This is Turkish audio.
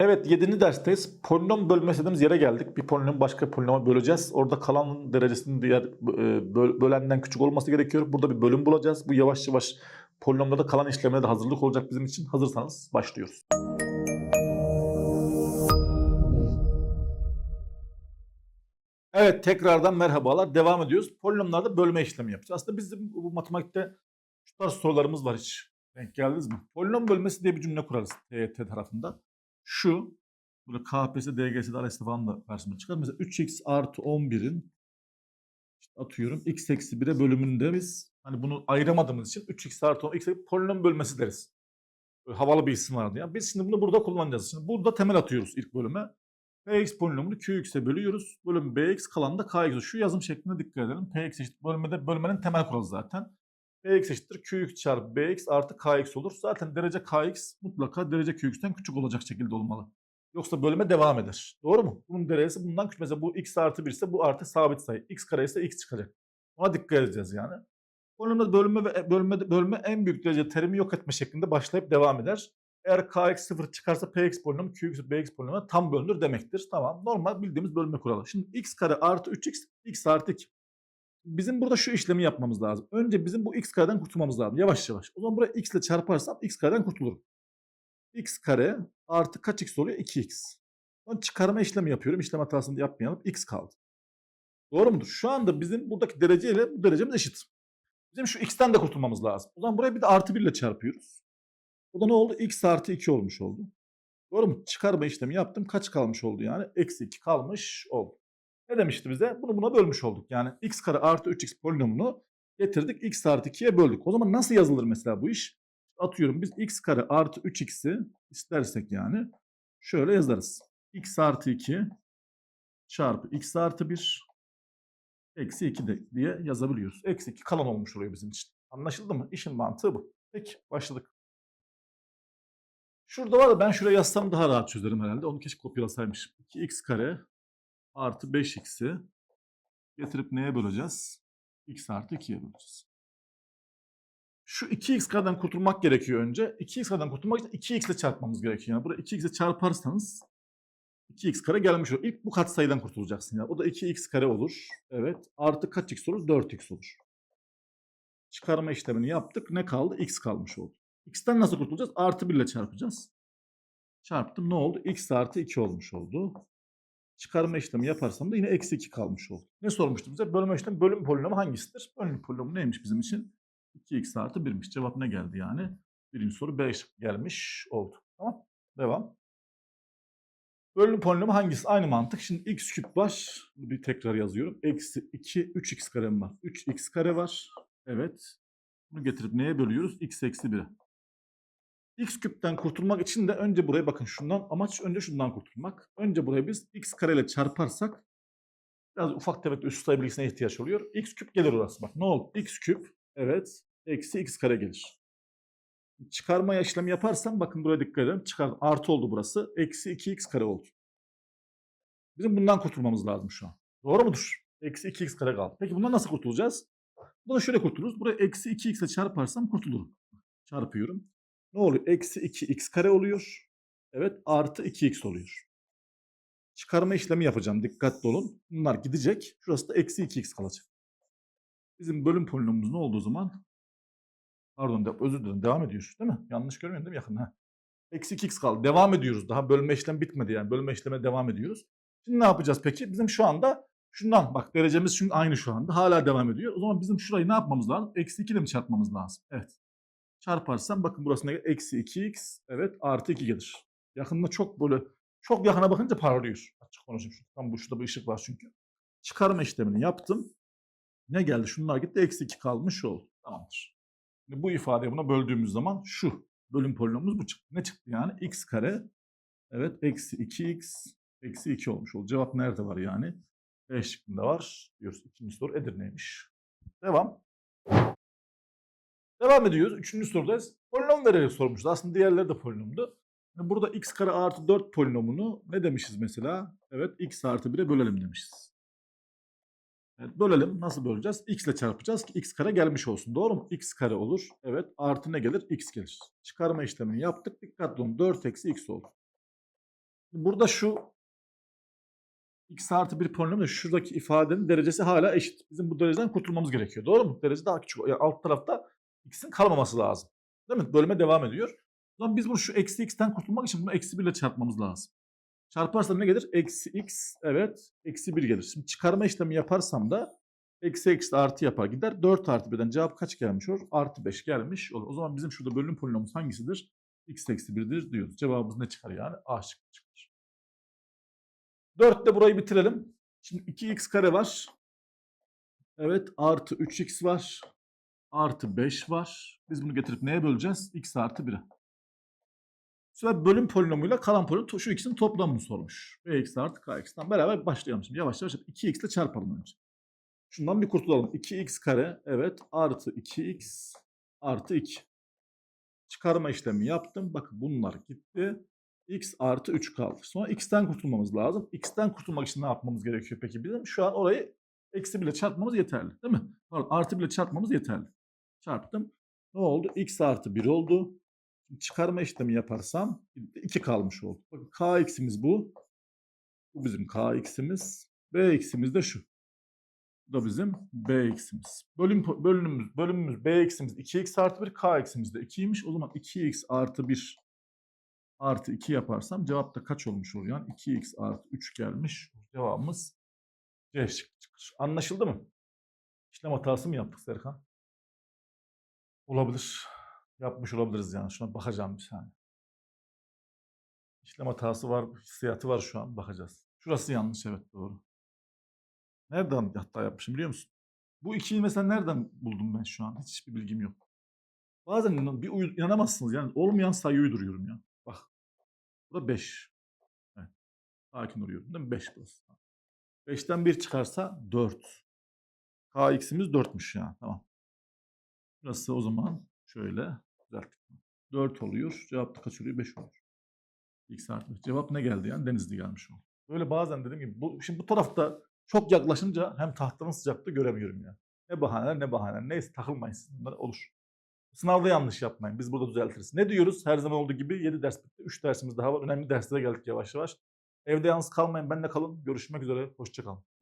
Evet 7. dersteyiz. Polinom bölme istediğimiz yere geldik. Bir polinomu başka polinoma böleceğiz. Orada kalan derecesinin diğer e, böl- bölenden küçük olması gerekiyor. Burada bir bölüm bulacağız. Bu yavaş yavaş polinomlarda kalan işlemlere de hazırlık olacak bizim için. Hazırsanız başlıyoruz. Evet tekrardan merhabalar. Devam ediyoruz. Polinomlarda bölme işlemi yapacağız. Aslında bizim bu matematikte şu tarz sorularımız var hiç. Denk geldiniz mi? Polinom bölmesi diye bir cümle kurarız TYT tarafında. Şu, böyle KPSS, DGS'de, ALES'te falan da karşıma çıkar. Mesela 3x artı 11'in işte atıyorum x eksi 1'e bölümünde biz hani bunu ayıramadığımız için 3x artı 10 x polinom bölmesi deriz. Böyle havalı bir isim vardı ya. Biz şimdi bunu burada kullanacağız. Şimdi burada temel atıyoruz ilk bölüme. Px polinomunu qx'e bölüyoruz. Bölüm bx kalan da kx. Şu yazım şekline dikkat edelim. Px eşittir bölmede bölmenin temel kuralı zaten. Px eşittir qx çarpı bx artı kx olur. Zaten derece kx mutlaka derece qx'ten küçük olacak şekilde olmalı. Yoksa bölüme devam eder. Doğru mu? Bunun derecesi bundan küçük. Mesela bu x artı 1 ise bu artı sabit sayı. x kare ise x çıkacak. Ona dikkat edeceğiz yani. Polinomda bölme ve bölme, bölme en büyük derece terimi yok etme şeklinde başlayıp devam eder. Eğer kx 0 çıkarsa px polinomu qx bx polinomuna tam bölünür demektir. Tamam. Normal bildiğimiz bölme kuralı. Şimdi x kare artı 3x x artı 2. Bizim burada şu işlemi yapmamız lazım. Önce bizim bu x kareden kurtulmamız lazım. Yavaş yavaş. O zaman buraya x ile çarparsam x kareden kurtulurum. x kare artı kaç x oluyor? 2x. Sonra çıkarma işlemi yapıyorum. İşlem hatasını yapmayalım. x kaldı. Doğru mudur? Şu anda bizim buradaki derece ile bu derecemiz eşit. Bizim şu x'ten de kurtulmamız lazım. O zaman buraya bir de artı 1 ile çarpıyoruz. O da ne oldu? x artı 2 olmuş oldu. Doğru mu? Çıkarma işlemi yaptım. Kaç kalmış oldu yani? Eksi 2 kalmış oldu. Ne demişti bize? Bunu buna bölmüş olduk. Yani x kare artı 3x polinomunu getirdik. x artı 2'ye böldük. O zaman nasıl yazılır mesela bu iş? Atıyorum biz x kare artı 3x'i istersek yani şöyle yazarız. x artı 2 çarpı x artı 1 eksi 2 de diye yazabiliyoruz. Eksi 2 kalan olmuş oluyor bizim için. Anlaşıldı mı? İşin mantığı bu. Peki başladık. Şurada var da ben şuraya yazsam daha rahat çözerim herhalde. Onu keşke kopyalasaymışım. 2x kare artı 5x'i getirip neye böleceğiz? x artı 2'ye böleceğiz. Şu 2x kareden kurtulmak gerekiyor önce. 2x kareden kurtulmak için 2x ile çarpmamız gerekiyor. Yani buraya 2x ile çarparsanız 2x kare gelmiş olur. İlk bu katsayıdan kurtulacaksın ya. O da 2x kare olur. Evet. Artı kaç x olur? 4x olur. Çıkarma işlemini yaptık. Ne kaldı? x kalmış oldu. x'ten nasıl kurtulacağız? Artı 1 ile çarpacağız. Çarptım. Ne oldu? x artı 2 olmuş oldu. Çıkarma işlemi yaparsam da yine eksi 2 kalmış oldu. Ne sormuştum bize? Bölme işlemi bölüm polinomu hangisidir? Bölüm polinomu neymiş bizim için? 2x artı 1'miş. Cevap ne geldi yani? Birinci soru 5 gelmiş oldu. Tamam. Devam. Bölüm polinomu hangisi? Aynı mantık. Şimdi x küp var. Bir tekrar yazıyorum. Eksi 2, 3x karem var. 3x kare var. Evet. Bunu getirip neye bölüyoruz? x eksi 1'e. X küpten kurtulmak için de önce buraya bakın şundan. Amaç önce şundan kurtulmak. Önce buraya biz x kare ile çarparsak biraz ufak tefek üst sayı bilgisine ihtiyaç oluyor. x küp gelir orası. Bak ne oldu? x küp evet eksi x kare gelir. Çıkarma işlemi yaparsam bakın buraya dikkat edin. Çıkar, artı oldu burası. Eksi 2x kare oldu. Bizim bundan kurtulmamız lazım şu an. Doğru mudur? Eksi 2x kare kaldı. Peki bundan nasıl kurtulacağız? Bunu şöyle kurtuluruz. Buraya eksi 2x ile çarparsam kurtulurum. Çarpıyorum. Ne oluyor? Eksi 2x kare oluyor. Evet artı 2x oluyor. Çıkarma işlemi yapacağım. Dikkatli olun. Bunlar gidecek. Şurası da eksi 2x kalacak. Bizim bölüm polinomumuz ne oldu o zaman? Pardon özür dilerim. Devam ediyor değil mi? Yanlış görmüyorsun değil mi yakın? Ha. Eksi 2x kaldı. Devam ediyoruz. Daha bölme işlem bitmedi yani. Bölme işleme devam ediyoruz. Şimdi ne yapacağız peki? Bizim şu anda şundan bak derecemiz çünkü aynı şu anda. Hala devam ediyor. O zaman bizim şurayı ne yapmamız lazım? Eksi 2 ile mi çarpmamız lazım? Evet. Çarparsam bakın burası ne gelir? Eksi 2x. Evet artı 2 gelir. Yakında çok böyle çok yakına bakınca parlıyor. Açık konuşayım. Şu, tam bu şurada bir ışık var çünkü. Çıkarma işlemini yaptım. Ne geldi? Şunlar gitti. Eksi 2 kalmış oldu. Tamamdır. Şimdi bu ifadeyi buna böldüğümüz zaman şu bölüm polinomumuz bu çıktı. Ne çıktı yani? x kare evet eksi 2x eksi 2 olmuş oldu. Cevap nerede var yani? B şıkkında var diyoruz. İkinci soru Edirne'ymiş. Devam. Devam ediyoruz. Üçüncü sorudayız. Polinom vererek sormuştu. Aslında diğerleri de polinomdu. Burada x kare artı 4 polinomunu ne demişiz mesela? Evet x artı 1'e bölelim demişiz. Evet, bölelim. Nasıl böleceğiz? X ile çarpacağız ki x kare gelmiş olsun. Doğru mu? x kare olur. Evet. Artı ne gelir? x gelir. Çıkarma işlemini yaptık. Dikkatli olun. 4 eksi x oldu. Burada şu x artı bir polinomda şuradaki ifadenin derecesi hala eşit. Bizim bu dereceden kurtulmamız gerekiyor. Doğru mu? Derece daha küçük. Yani alt tarafta x'in kalmaması lazım. Değil mi? Bölüme devam ediyor. Zaman biz bunu şu eksi x'ten kurtulmak için bunu eksi 1 ile çarpmamız lazım. Çarparsam ne gelir? Eksi x evet eksi 1 gelir. Şimdi çıkarma işlemi yaparsam da eksi eksi artı yapar gider. 4 artı 1'den cevap kaç gelmiş olur? Artı 5 gelmiş olur. O zaman bizim şurada bölüm polinomumuz hangisidir? x eksi 1'dir diyoruz. Cevabımız ne çıkar yani? A şıkkı çıkar. 4 de burayı bitirelim. Şimdi 2x kare var. Evet artı 3x var. Artı 5 var. Biz bunu getirip neye böleceğiz? x artı 1'e. Bu sefer bölüm polinomuyla kalan polinom şu ikisinin toplamını sormuş. bx artı kx'ten beraber başlayalım şimdi. Yavaş yavaş 2x ile çarpalım önce. Şundan bir kurtulalım. 2x kare evet artı 2x artı 2. Çıkarma işlemi yaptım. Bakın bunlar gitti. x artı 3 kaldı. Sonra x'ten kurtulmamız lazım. x'ten kurtulmak için ne yapmamız gerekiyor peki bizim? Şu an orayı eksi bile çarpmamız yeterli. Değil mi? Pardon artı bile çarpmamız yeterli. Çarptım. Ne oldu? x artı 1 oldu. Şimdi çıkarma işlemi yaparsam 2 kalmış oldu. Bakın kx'imiz bu. Bu bizim kx'imiz. bx'imiz de şu. Bu da bizim bx'imiz. Bölüm, bölümümüz, bölümümüz bx'imiz 2x artı 1, kx'imiz de 2'ymiş. O zaman 2x artı 1 artı 2 yaparsam cevap da kaç olmuş olur? Yani 2x artı 3 gelmiş. Cevabımız C çıkar. Anlaşıldı mı? İşlem hatası mı yaptık Serkan? Olabilir. Yapmış olabiliriz yani. Şuna bakacağım bir saniye. İşlem hatası var, hissiyatı var şu an. Bakacağız. Şurası yanlış evet doğru. Nereden hata yapmışım biliyor musun? Bu ikiyi mesela nereden buldum ben şu an? Hiçbir bilgim yok. Bazen bir inanamazsınız yani. Olmayan sayı uyduruyorum ya. Bak. Bu da 5. Evet. Sakin duruyorum değil mi? 5 burası. 5'ten 1 çıkarsa 4. Kx'imiz 4'müş ya. Tamam. Burası o zaman şöyle düzelttik. 4 oluyor. Cevap da kaç oluyor? 5 oluyor. X artı. Cevap ne geldi yani? Denizli gelmiş oldu. Böyle bazen dediğim gibi bu, şimdi bu tarafta çok yaklaşınca hem tahtanın sıcaklığı göremiyorum ya. Ne bahaneler ne bahaneler. Neyse takılmayın. Bunlar olur. Sınavda yanlış yapmayın. Biz burada düzeltiriz. Ne diyoruz? Her zaman olduğu gibi 7 ders bitti. 3 dersimiz daha var. Önemli derslere geldik yavaş yavaş. Evde yalnız kalmayın. Benle kalın. Görüşmek üzere. Hoşçakalın.